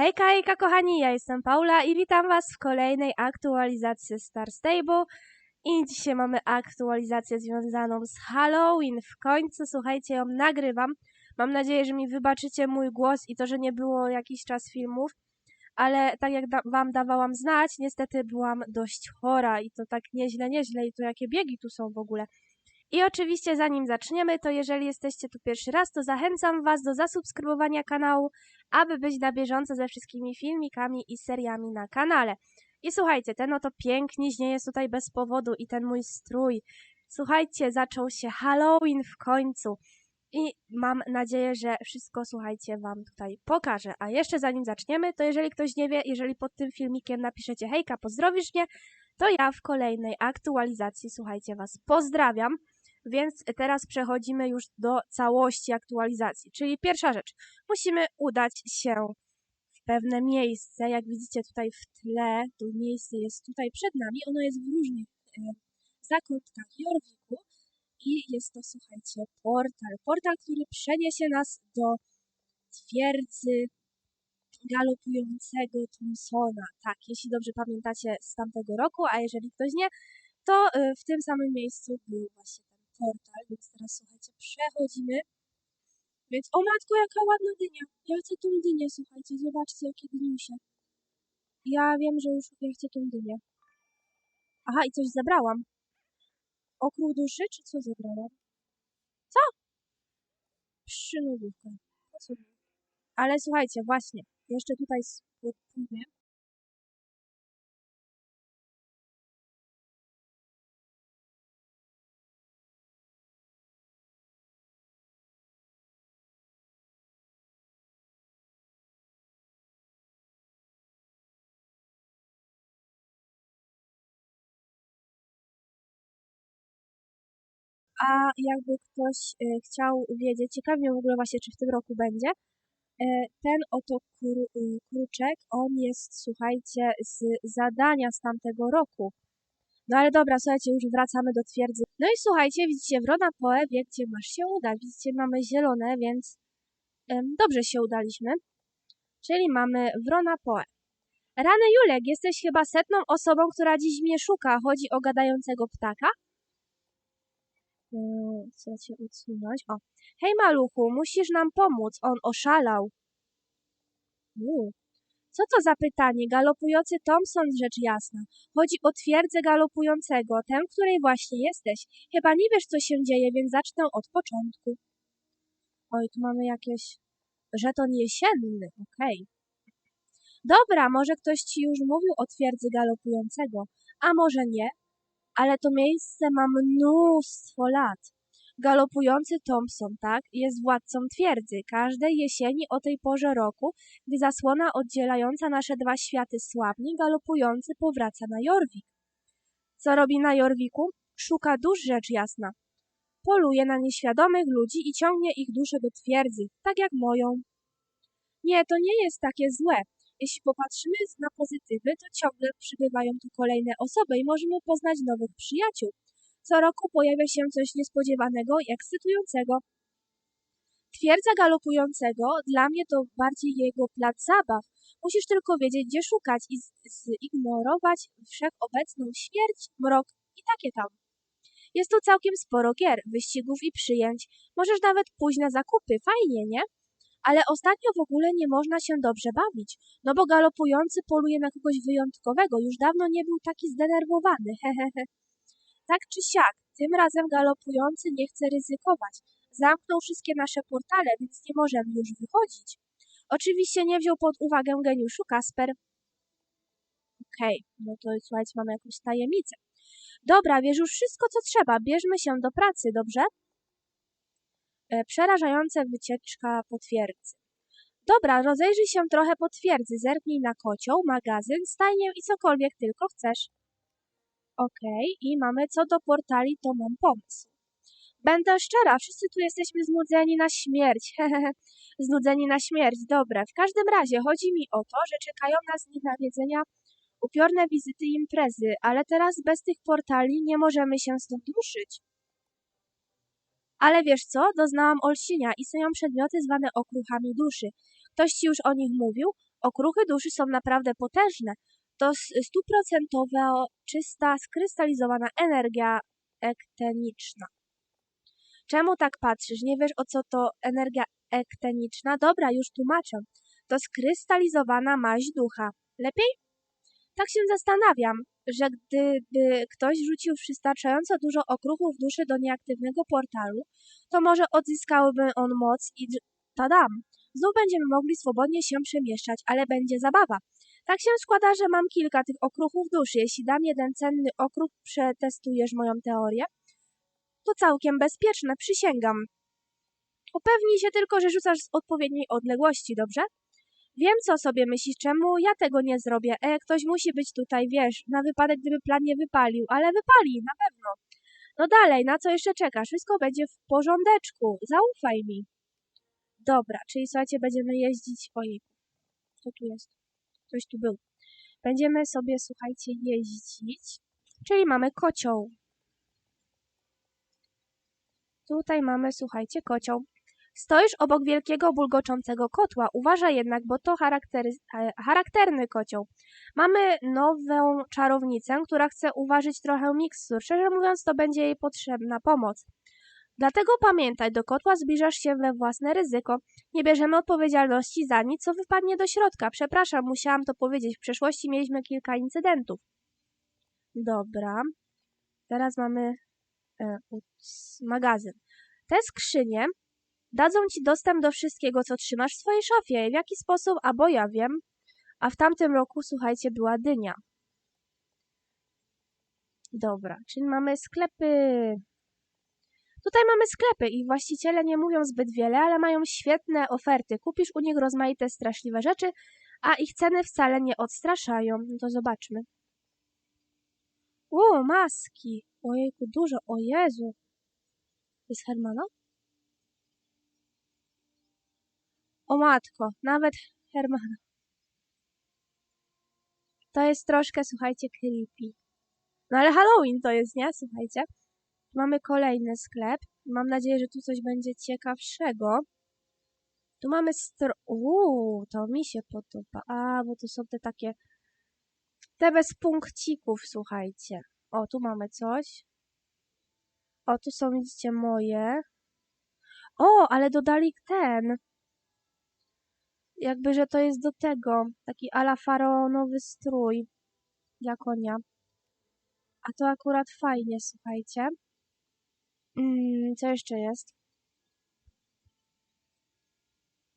Hejka, hejka kochani, ja jestem Paula i witam Was w kolejnej aktualizacji Star Stable. I dzisiaj mamy aktualizację związaną z Halloween. W końcu, słuchajcie, ją nagrywam. Mam nadzieję, że mi wybaczycie mój głos i to, że nie było jakiś czas filmów. Ale tak jak da Wam dawałam znać, niestety byłam dość chora i to tak nieźle, nieźle. I to jakie biegi tu są w ogóle. I oczywiście zanim zaczniemy, to jeżeli jesteście tu pierwszy raz, to zachęcam Was do zasubskrybowania kanału, aby być na bieżąco ze wszystkimi filmikami i seriami na kanale. I słuchajcie, ten oto piękniś nie jest tutaj bez powodu i ten mój strój. Słuchajcie, zaczął się Halloween w końcu. I mam nadzieję, że wszystko, słuchajcie, Wam tutaj pokażę. A jeszcze zanim zaczniemy, to jeżeli ktoś nie wie, jeżeli pod tym filmikiem napiszecie hejka, pozdrowisz mnie, to ja w kolejnej aktualizacji, słuchajcie, Was pozdrawiam. Więc teraz przechodzimy już do całości aktualizacji. Czyli pierwsza rzecz, musimy udać się w pewne miejsce. Jak widzicie tutaj w tle, to miejsce jest tutaj przed nami. Ono jest w różnych e, zakątkach Jorwiku i jest to, słuchajcie, portal. Portal, który przeniesie nas do twierdzy galopującego Thompsona. Tak, jeśli dobrze pamiętacie z tamtego roku, a jeżeli ktoś nie, to e, w tym samym miejscu był właśnie portal, więc teraz słuchajcie, przechodzimy. Więc, o matko, jaka ładna dynia. Ja chcę tą dynię, słuchajcie, zobaczcie, jakie dyniusie. Ja wiem, że już ja chcę tą dynię. Aha, i coś zabrałam. Okruch duszy, czy co zabrałam? Co? Przynudówkę. Ale słuchajcie, właśnie, jeszcze tutaj spójrzmy. A jakby ktoś e, chciał wiedzieć, ciekawie w ogóle właśnie, czy w tym roku będzie, e, ten oto e, kruczek, on jest, słuchajcie, z zadania z tamtego roku. No ale dobra, słuchajcie, już wracamy do twierdzy. No i słuchajcie, widzicie, wrona Poe wie, gdzie masz się udać. Widzicie, mamy zielone, więc um, dobrze się udaliśmy. Czyli mamy wrona Poe. Rany Julek, jesteś chyba setną osobą, która dziś mnie szuka. Chodzi o gadającego ptaka? Chcę cię usunąć. O. Hej maluchu, musisz nam pomóc. On oszalał. Co to za pytanie? Galopujący Thompson, rzecz jasna. Chodzi o twierdzę galopującego, tę, której właśnie jesteś. Chyba nie wiesz, co się dzieje, więc zacznę od początku. Oj, tu mamy jakieś... Żeton jesienny, okej. Okay. Dobra, może ktoś ci już mówił o twierdzy galopującego, a może nie, ale to miejsce ma mnóstwo lat. Galopujący Thompson, tak, jest władcą twierdzy. Każdej jesieni o tej porze roku, gdy zasłona oddzielająca nasze dwa światy słabnie, galopujący powraca na Jorwik. Co robi na Jorwiku? Szuka dusz, rzecz jasna. Poluje na nieświadomych ludzi i ciągnie ich dusze do twierdzy, tak jak moją. Nie, to nie jest takie złe. Jeśli popatrzymy na pozytywy, to ciągle przybywają tu kolejne osoby i możemy poznać nowych przyjaciół. Co roku pojawia się coś niespodziewanego i ekscytującego. Twierdza galopującego dla mnie to bardziej jego plac zabaw. Musisz tylko wiedzieć, gdzie szukać i zignorować wszechobecną śmierć, mrok i takie tam. Jest tu całkiem sporo gier, wyścigów i przyjęć. Możesz nawet pójść na zakupy, fajnie, nie? Ale ostatnio w ogóle nie można się dobrze bawić, no bo galopujący poluje na kogoś wyjątkowego, już dawno nie był taki zdenerwowany, hehehe. Tak czy siak, tym razem galopujący nie chce ryzykować. Zamknął wszystkie nasze portale, więc nie możemy już wychodzić. Oczywiście nie wziął pod uwagę geniuszu Kasper. Okej, okay, no to słuchajcie, mamy jakąś tajemnicę. Dobra, wiesz już wszystko, co trzeba. Bierzmy się do pracy, dobrze? E, przerażająca wycieczka po twierdzy. Dobra, rozejrzyj się trochę po twierdzy, zerknij na kocioł, magazyn, stajnię i cokolwiek tylko chcesz. Okej, okay, i mamy co do portali, to mam pomysł. Będę szczera, wszyscy tu jesteśmy znudzeni na śmierć. Znudzeni na śmierć, dobra. W każdym razie chodzi mi o to, że czekają nas nie nawiedzenia upiorne wizyty i imprezy, ale teraz bez tych portali nie możemy się stąd ruszyć. Ale wiesz co? Doznałam olśnienia. Istnieją przedmioty zwane okruchami duszy. Ktoś ci już o nich mówił? Okruchy duszy są naprawdę potężne. To s- stuprocentowa, czysta, skrystalizowana energia ekteniczna. Czemu tak patrzysz? Nie wiesz o co to energia ekteniczna? Dobra, już tłumaczę. To skrystalizowana maź ducha. Lepiej? Tak się zastanawiam, że gdyby ktoś rzucił wystarczająco dużo okruchów duszy do nieaktywnego portalu, to może odzyskałby on moc i tadam! Znów będziemy mogli swobodnie się przemieszczać, ale będzie zabawa. Tak się składa, że mam kilka tych okruchów duszy. Jeśli dam jeden cenny okruch, przetestujesz moją teorię? To całkiem bezpieczne, przysięgam. Upewnij się tylko, że rzucasz z odpowiedniej odległości, dobrze? Wiem, co sobie myślisz, czemu ja tego nie zrobię. E, ktoś musi być tutaj, wiesz, na wypadek, gdyby plan nie wypalił, ale wypali, na pewno. No dalej, na co jeszcze czekasz? Wszystko będzie w porządeczku, zaufaj mi. Dobra, czyli słuchajcie, będziemy jeździć, ojej, co tu jest? Ktoś tu był. Będziemy sobie, słuchajcie, jeździć, czyli mamy kocioł. Tutaj mamy, słuchajcie, kocioł. Stoisz obok wielkiego, bulgoczącego kotła. Uważaj jednak, bo to charaktery, e, charakterny kocioł. Mamy nową czarownicę, która chce uważać trochę mikstur. Szczerze mówiąc, to będzie jej potrzebna pomoc. Dlatego pamiętaj, do kotła zbliżasz się we własne ryzyko. Nie bierzemy odpowiedzialności za nic, co wypadnie do środka. Przepraszam, musiałam to powiedzieć. W przeszłości mieliśmy kilka incydentów. Dobra. Teraz mamy e, magazyn. Te skrzynie dadzą ci dostęp do wszystkiego, co trzymasz w swojej szafie. W jaki sposób? A bo ja wiem. A w tamtym roku, słuchajcie, była dynia. Dobra, czyli mamy sklepy. Tutaj mamy sklepy i właściciele nie mówią zbyt wiele, ale mają świetne oferty. Kupisz u nich rozmaite straszliwe rzeczy, a ich ceny wcale nie odstraszają. No to zobaczmy. O, maski. Ojejku, dużo. O Jezu. Jest Hermana? O matko, nawet Hermana. To jest troszkę, słuchajcie, creepy. No ale Halloween to jest, nie? Słuchajcie. Mamy kolejny sklep. Mam nadzieję, że tu coś będzie ciekawszego. Tu mamy stro... Uuu, to mi się podoba. A, bo tu są te takie... Te bez punkcików, słuchajcie. O, tu mamy coś. O, tu są, widzicie, moje. O, ale dodali ten. Jakby, że to jest do tego. Taki ala faraonowy strój. Dla konia. A to akurat fajnie, słuchajcie. Mm, co jeszcze jest?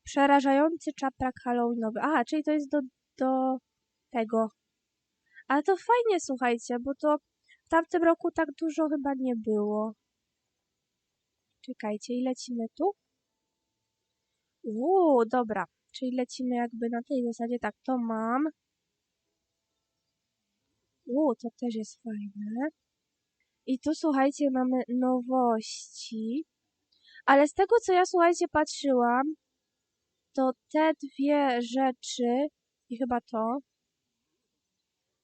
Przerażający czaprak halloweenowy. Aha, czyli to jest do, do tego. Ale to fajnie, słuchajcie, bo to w tamtym roku tak dużo chyba nie było. Czekajcie, i lecimy tu? Uuu, dobra. Czyli lecimy jakby na tej zasadzie. Tak, to mam. Uuu, to też jest fajne. I tu, słuchajcie, mamy nowości. Ale z tego, co ja, słuchajcie, patrzyłam, to te dwie rzeczy i chyba to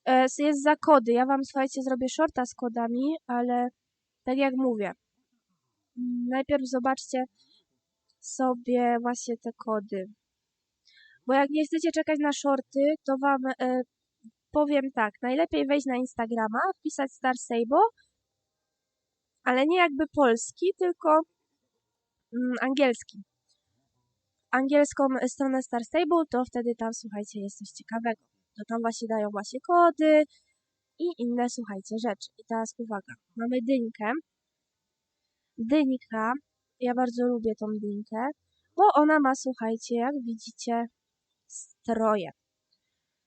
e, jest za kody. Ja wam, słuchajcie, zrobię shorta z kodami, ale tak jak mówię, najpierw zobaczcie sobie właśnie te kody. Bo jak nie chcecie czekać na shorty, to wam e, powiem tak, najlepiej wejść na Instagrama, wpisać Star Sable, ale nie jakby polski, tylko mm, angielski. Angielską stronę Star Stable, to wtedy tam, słuchajcie, jest coś ciekawego. To tam właśnie dają właśnie kody i inne, słuchajcie, rzeczy. I teraz uwaga, mamy dynkę. Dynka, ja bardzo lubię tą dynkę, bo ona ma, słuchajcie, jak widzicie, stroje.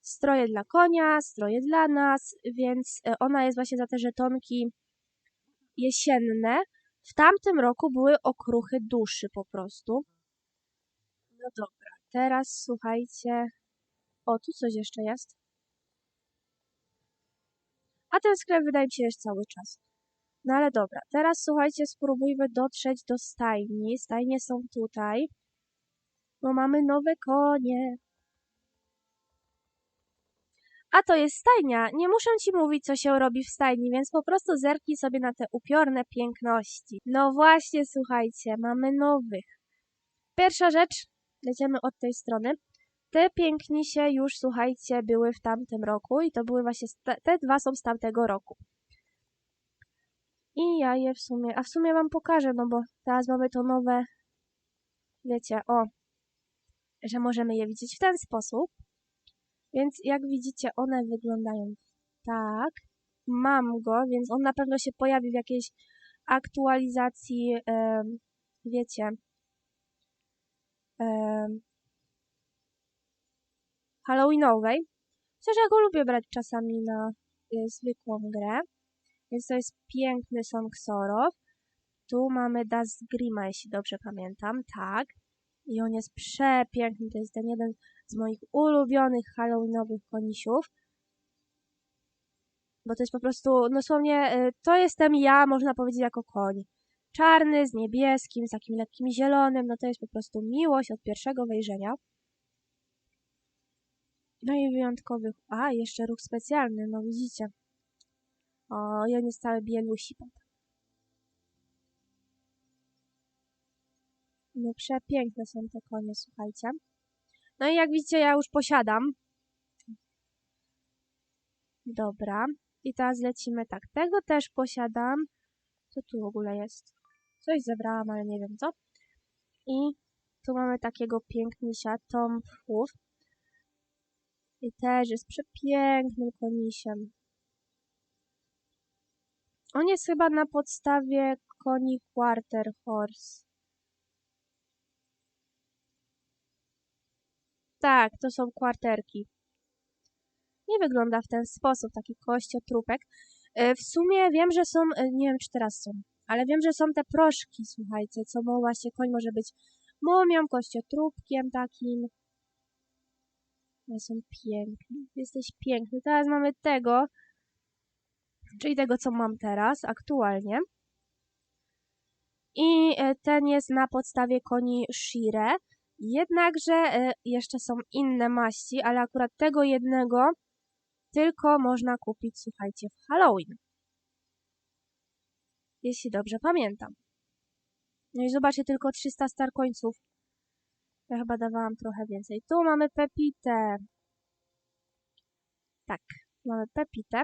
Stroje dla konia, stroje dla nas, więc e, ona jest właśnie za te żetonki jesienne. W tamtym roku były okruchy duszy po prostu. No dobra, teraz słuchajcie. O, tu coś jeszcze jest. A ten sklep wydaje mi się jest cały czas. No ale dobra, teraz słuchajcie, spróbujmy dotrzeć do stajni. Stajnie są tutaj. Bo mamy nowe konie. A to jest stajnia. Nie muszę ci mówić, co się robi w stajni, więc po prostu zerknij sobie na te upiorne piękności. No właśnie, słuchajcie, mamy nowych. Pierwsza rzecz, lecimy od tej strony. te pięknisie już, słuchajcie, były w tamtym roku i to były właśnie, te dwa są z tamtego roku. I ja je w sumie, a w sumie wam pokażę, no bo teraz mamy to nowe, wiecie, o, że możemy je widzieć w ten sposób. Więc jak widzicie, one wyglądają tak. Mam go, więc on na pewno się pojawi w jakiejś aktualizacji, em, wiecie, em, halloweenowej. Chociaż ja go lubię brać czasami na y, zwykłą grę. Więc to jest piękny Song Sorow. Tu mamy Das Grima, jeśli dobrze pamiętam. Tak. I on jest przepiękny. To jest ten jeden z moich ulubionych halloweenowych konisiów. Bo to jest po prostu, dosłownie, y, to jestem ja, można powiedzieć, jako koń. Czarny, z niebieskim, z takim lekkim zielonym. No to jest po prostu miłość od pierwszego wejrzenia. No i wyjątkowych. A, jeszcze ruch specjalny, no widzicie. O, i on jest cały bielusi. No przepiękne są te konie, słuchajcie. No i jak widzicie, ja już posiadam. Dobra. I teraz lecimy tak. Tego też posiadam. Co tu w ogóle jest? Coś zebrałam, ale nie wiem co. I tu mamy takiego pięknisia Tom Pfuf. I też jest przepięknym konisiem. On jest chyba na podstawie koni Quarter Horse. Tak, to są kwarterki. Nie wygląda w ten sposób, taki kościotrupek. E, W sumie wiem, że są, e, nie wiem czy teraz są, ale wiem, że są te proszki, słuchajcie, co mo właśnie koń może być mumią, kościotrupkiem takim. One są piękne. Jesteś piękny. Teraz mamy tego, czyli tego, co mam teraz, aktualnie. I e, ten jest na podstawie koni Shire. Jednakże e, jeszcze są inne maści, ale akurat tego jednego tylko można kupić, słuchajcie, w Halloween. Jeśli dobrze pamiętam. No i zobaczcie, tylko 300 star końców. Ja chyba dawałam trochę więcej. Tu mamy Pepitę. Tak, mamy Pepitę.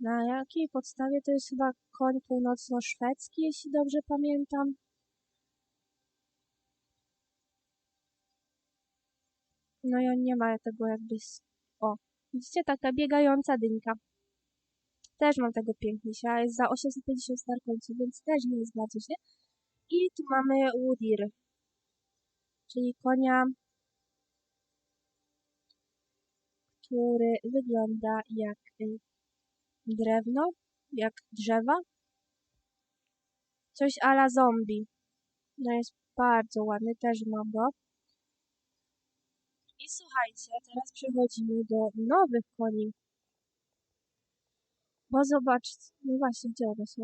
Na jakiej podstawie to jest chyba koń północno-szwedzki, jeśli dobrze pamiętam. No i on nie ma tego jakby... O, widzicie, taka biegająca dynka. Też mam tego pięknisia, jest za 850 star końców, więc też nie jest bardzo źle. I tu mamy Woodir, czyli konia, który wygląda jak y, drewno, jak drzewa. Coś ala zombie. No jest bardzo ładny, też mam go. I słuchajcie, teraz przechodzimy do nowych koni. Bo zobaczcie, no właśnie, gdzie one są?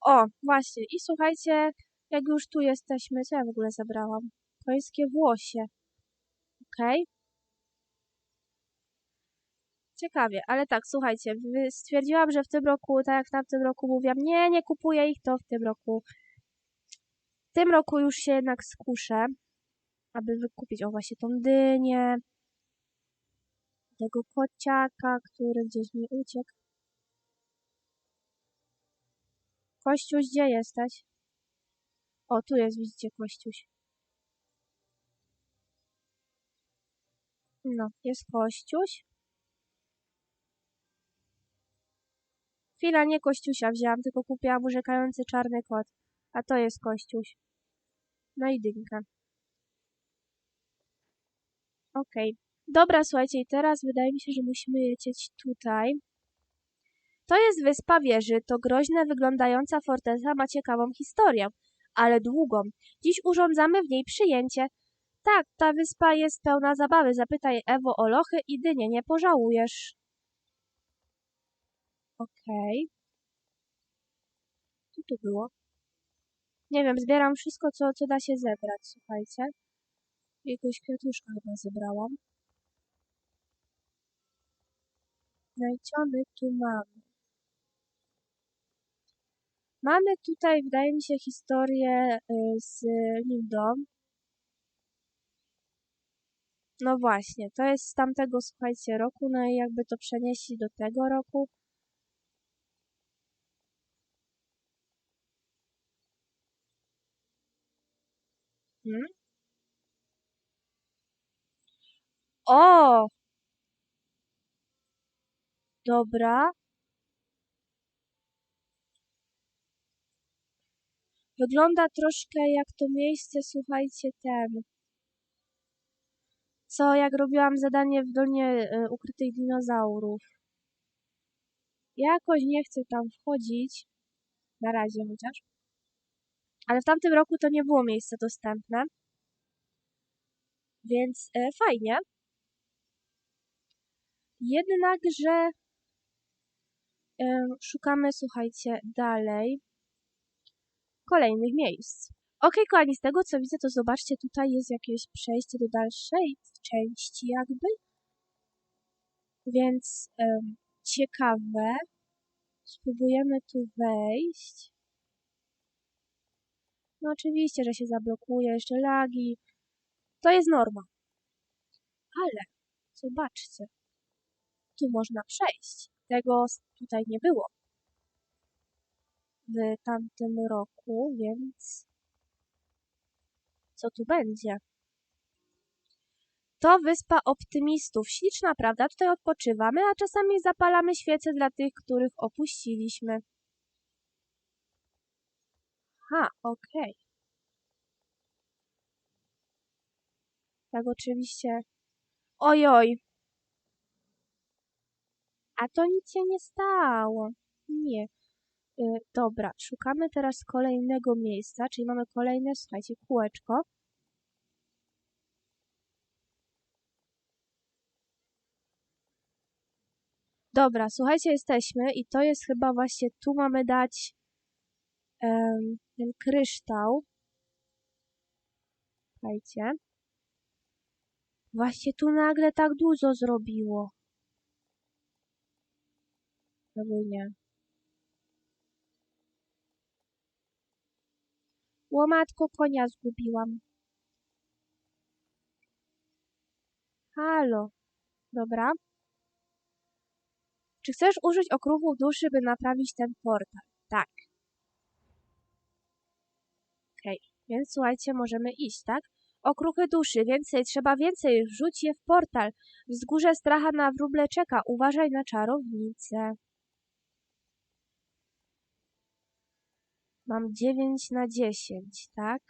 O, właśnie, i słuchajcie, jak już tu jesteśmy, co ja w ogóle zabrałam? Końskie włosie. Okej. Ciekawie, ale tak, słuchajcie, stwierdziłam, że w tym roku, tak jak w tamtym roku mówiłam, nie, nie kupuję ich, to w tym roku. W tym roku już się jednak skuszę, aby wykupić, o właśnie, tą dynię, tego kociaka, który gdzieś mi uciekł. Kościuś, gdzie jesteś? O, tu jest, widzicie, Kościuś. No, jest Kościuś. Chwila, nie Kościusia wzięłam, tylko kupiłam urzekający czarny kot. A to jest Kościuś. No i dynka. Okej. Dobra, słuchajcie, i teraz wydaje mi się, że musimy lecieć tutaj. To jest wyspa wieży, to groźna wyglądająca forteza ma ciekawą historię, ale długą. Dziś urządzamy w niej przyjęcie. Tak, ta wyspa jest pełna zabawy. Zapytaj Ewo o lochy i dynie, nie pożałujesz. Okej. Co tu było? Nie wiem, zbieram wszystko, co, co da się zebrać, słuchajcie. Jakiegoś kwiatuszka chyba zebrałam. No co my tu mamy? Mamy tutaj, wydaje mi się, historię y, z Lindą. No właśnie, to jest z tamtego, słuchajcie, roku, no i jakby to przenieść do tego roku. Hmm? O! Dobra. Wygląda troszkę jak to miejsce, słuchajcie, ten. Co jak robiłam zadanie w Dolnie y, Ukrytych Dinozaurów. Jakoś nie chcę tam wchodzić. Na razie chociaż. Ale w tamtym roku to nie było miejsce dostępne. Więc y, fajnie. Jednakże y, szukamy, słuchajcie, dalej kolejnych miejsc. Ok, kochani, z tego co widzę, to zobaczcie, tutaj jest jakieś przejście do dalszej części jakby. Więc um, ciekawe. Spróbujemy tu wejść. No oczywiście, że się zablokuje, jeszcze lagi. To jest norma. Ale, zobaczcie. Tu można przejść. Tego tutaj nie było w tamtym roku, więc co tu będzie? To wyspa optymistów. Śliczna, prawda? Tutaj odpoczywamy, a czasami zapalamy świece dla tych, których opuściliśmy. Ha, okej. Okay. Tak oczywiście. Ojoj. A to nic się nie stało. Nie. Y, dobra, szukamy teraz kolejnego miejsca, czyli mamy kolejne, słuchajcie, kółeczko. Dobra, słuchajcie, jesteśmy i to jest chyba właśnie, tu mamy dać ten kryształ. Słuchajcie. Właśnie tu nagle tak dużo zrobiło. Albo nie. Łomatko konia zgubiłam. Halo. Dobra. Czy chcesz użyć okruchów duszy, by naprawić ten portal? Tak. Okej, okay. więc słuchajcie, możemy iść, tak? Okruchy duszy, więcej, trzeba więcej, wrzuć je w portal. Wzgórze stracha na wróble czeka, uważaj na czarownicę. Mam 9 na 10, tak?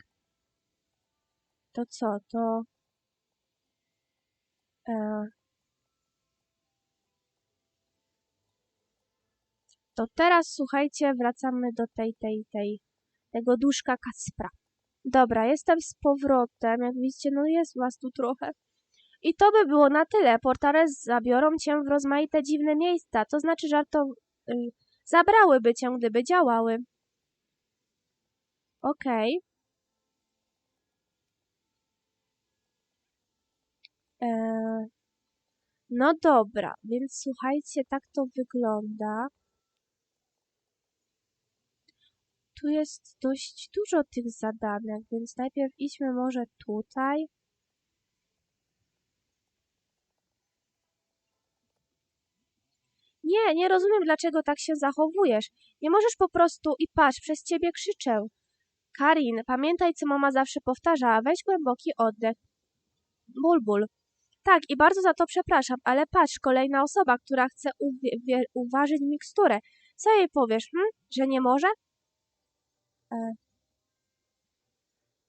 To co? To... E... To teraz, słuchajcie, wracamy do tej, tej, tej, tego duszka Kacpra. Dobra, jestem z powrotem. Jak widzicie, no jest was tu trochę. I to by było na tyle. Portale zabiorą cię w rozmaite dziwne miejsca. To znaczy, że to y, zabrałyby cię, gdyby działały. Okej. Okay. E, no dobra, więc słuchajcie, tak to wygląda. Tu jest dość dużo tych zadanek, więc najpierw idźmy może tutaj. Nie, nie rozumiem, dlaczego tak się zachowujesz. Nie możesz po prostu i patrz, przez ciebie krzyczę. Karin, pamiętaj, co mama zawsze powtarza, weź głęboki oddech. Bulbul. Tak, i bardzo za to przepraszam, ale patrz, kolejna osoba, która chce uważać miksturę. Co jej powiesz, hm? Że nie może? E...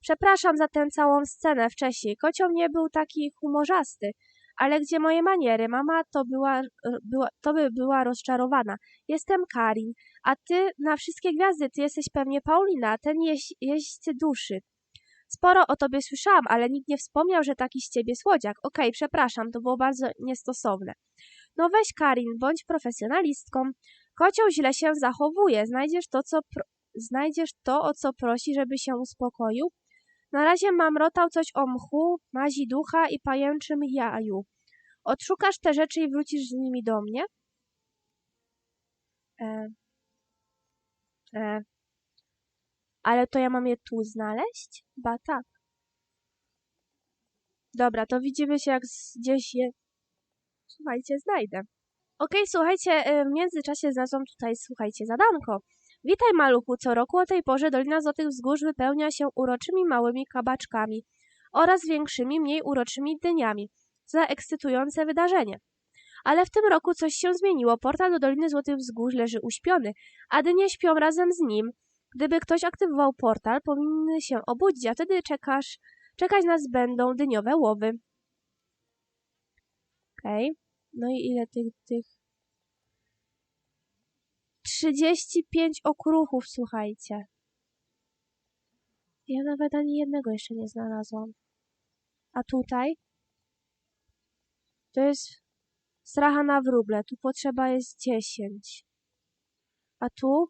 Przepraszam za tę całą scenę wcześniej. Kocioł nie był taki humorzasty. Ale gdzie moje maniery? Mama to, była, była, to by była rozczarowana. Jestem Karin, a ty na wszystkie gwiazdy, ty jesteś pewnie Paulina, ten jeź, jeźdźcy duszy. Sporo o tobie słyszałam, ale nikt nie wspomniał, że taki z ciebie słodziak. Okej, okay, przepraszam, to było bardzo niestosowne. No weź Karin, bądź profesjonalistką. Kocioł źle się zachowuje. Znajdziesz to, co znajdziesz to, o co prosi, żeby się uspokoił. Na razie mam rotał coś o mchu, mazi ducha i pajęczym jaju. Odszukasz te rzeczy i wrócisz z nimi do mnie? E, e, ale to ja mam je tu znaleźć? Ba tak. Dobra, to widzimy się jak gdzieś je... Słuchajcie, znajdę. Okej, słuchajcie, y, w międzyczasie znalazłam tutaj, słuchajcie, zadanko. Witaj maluchu, co roku o tej porze Dolina Złotych Wzgórz wypełnia się uroczymi małymi kabaczkami oraz większymi, mniej uroczymi dyniami. Za ekscytujące wydarzenie. Ale w tym roku coś się zmieniło. Portal do Doliny Złotych Wzgórz leży uśpiony, a dynie śpią razem z nim. Gdyby ktoś aktywował portal, powinny się obudzić, a wtedy czekasz, czekać nas będą dyniowe łowy. Okej. No i ile tych, tych... 35 okruchów, słuchajcie. Ja nawet ani jednego jeszcze nie znalazłam. A tutaj? To jest stracha na wróble. Tu potrzeba jest 10. A tu?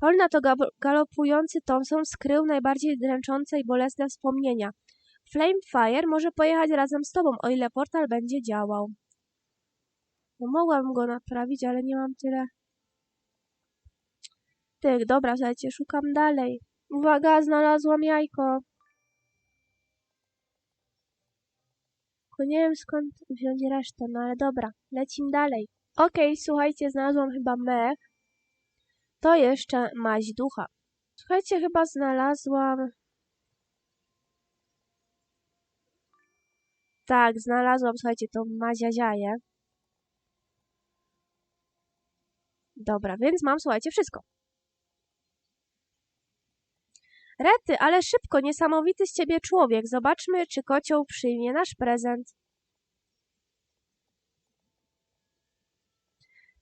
Polna to galopujący Thompson skrył najbardziej dręczące i bolesne wspomnienia. Flamefire może pojechać razem z tobą, o ile portal będzie działał. Mogłabym go naprawić, ale nie mam tyle. Tych, dobra, słuchajcie, szukam dalej. Uwaga, znalazłam jajko. Tylko nie wiem skąd wziąć resztę, no ale dobra, lecim dalej. Okej, słuchajcie, znalazłam chyba mech. To jeszcze maź ducha. Słuchajcie, chyba znalazłam... Tak, znalazłam, słuchajcie, tą maziaziaję. Dobra, więc mam, słuchajcie, wszystko. Rety, ale szybko, niesamowity z ciebie człowiek. Zobaczmy, czy kocioł przyjmie nasz prezent.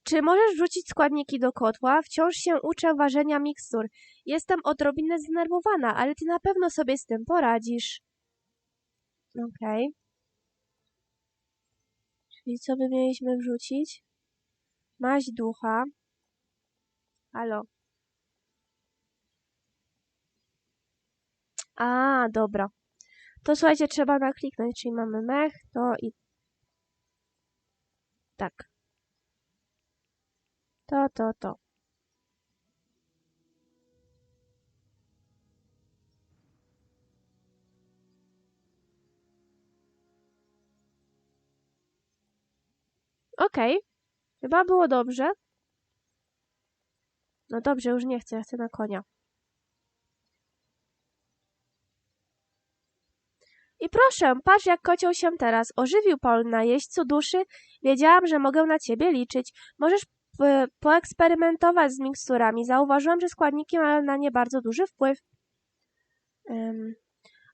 Czy możesz wrzucić składniki do kotła? Wciąż się uczę ważenia mikstur. Jestem odrobinę zdenerwowana, ale ty na pewno sobie z tym poradzisz. Okej. Czyli co by mieliśmy wrzucić? Maź ducha. Halo. A, dobra. To słuchajcie, trzeba nakliknąć, czyli mamy mech, to i... Tak. To, to, to. Okej. Chyba było dobrze. No dobrze, już nie chcę, ja chcę na konia. I proszę, patrz jak kocioł się teraz ożywił Paul na jeźdźcu duszy. Wiedziałam, że mogę na ciebie liczyć. Możesz p- poeksperymentować z miksturami. Zauważyłam, że składniki mają na nie bardzo duży wpływ. Ym.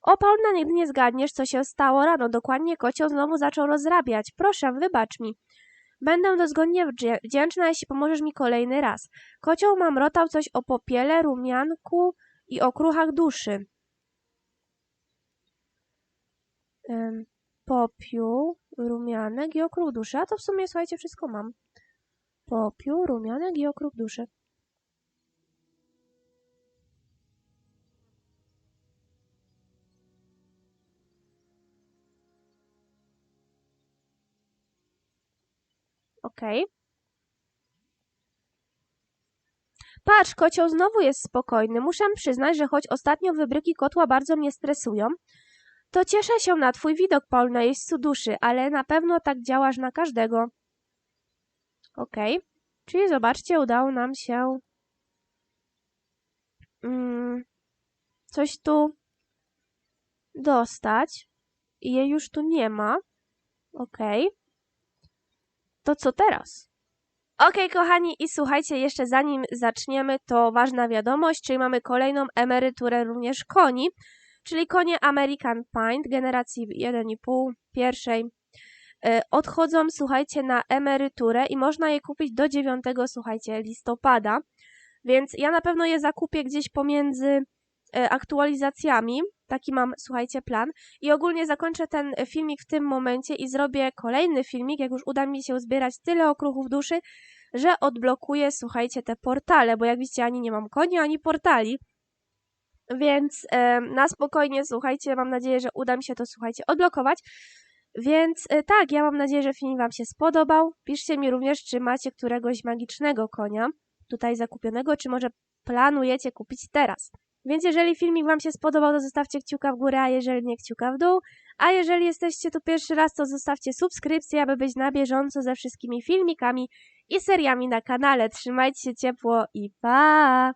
O, Paulina, nigdy nie zgadniesz, co się stało rano. Dokładnie kocioł znowu zaczął rozrabiać. Proszę, wybacz mi. Będę dozgodnie wdzięczna, jeśli pomożesz mi kolejny raz. Kocioł mamrotał coś o popiele, rumianku i okruchach duszy. Popiół, rumianek i okruch duszy. A to w sumie, słuchajcie, wszystko mam. Popiół, rumianek i okruch duszy. Okej. Patrz, kocioł znowu jest spokojny. Muszę przyznać, że choć ostatnio wybryki kotła bardzo mnie stresują, to cieszę się na twój widok, Paul, na jeźdźcu duszy, ale na pewno tak działasz na każdego. Okej. Czyli zobaczcie, udało nam się mm, coś tu dostać. I jej już tu nie ma. Okej. To co teraz? Okej, kochani, i słuchajcie, jeszcze zanim zaczniemy, to ważna wiadomość, czyli mamy kolejną emeryturę również koni, czyli konie American Pint generacji 1,5, pierwszej. E, Odchodzą, słuchajcie, na emeryturę i można je kupić do 9, słuchajcie, listopada, więc ja na pewno je zakupię gdzieś pomiędzy e, aktualizacjami, taki mam, słuchajcie, plan i ogólnie zakończę ten filmik w tym momencie i zrobię kolejny filmik, jak już uda mi się zbierać tyle okruchów duszy, że odblokuję, słuchajcie, te portale, bo jak widzicie, ani nie mam koni, ani portali. Więc e, na spokojnie, słuchajcie, mam nadzieję, że uda mi się to, słuchajcie, odblokować. Więc e, tak, ja mam nadzieję, że film Wam się spodobał. Piszcie mi również, czy macie któregoś magicznego konia tutaj zakupionego, czy może planujecie kupić teraz. Więc jeżeli filmik Wam się spodobał, to zostawcie kciuka w górę, a jeżeli nie kciuka w dół. A jeżeli jesteście tu pierwszy raz, to zostawcie subskrypcję, aby być na bieżąco ze wszystkimi filmikami i seriami na kanale. Trzymajcie się ciepło i pa!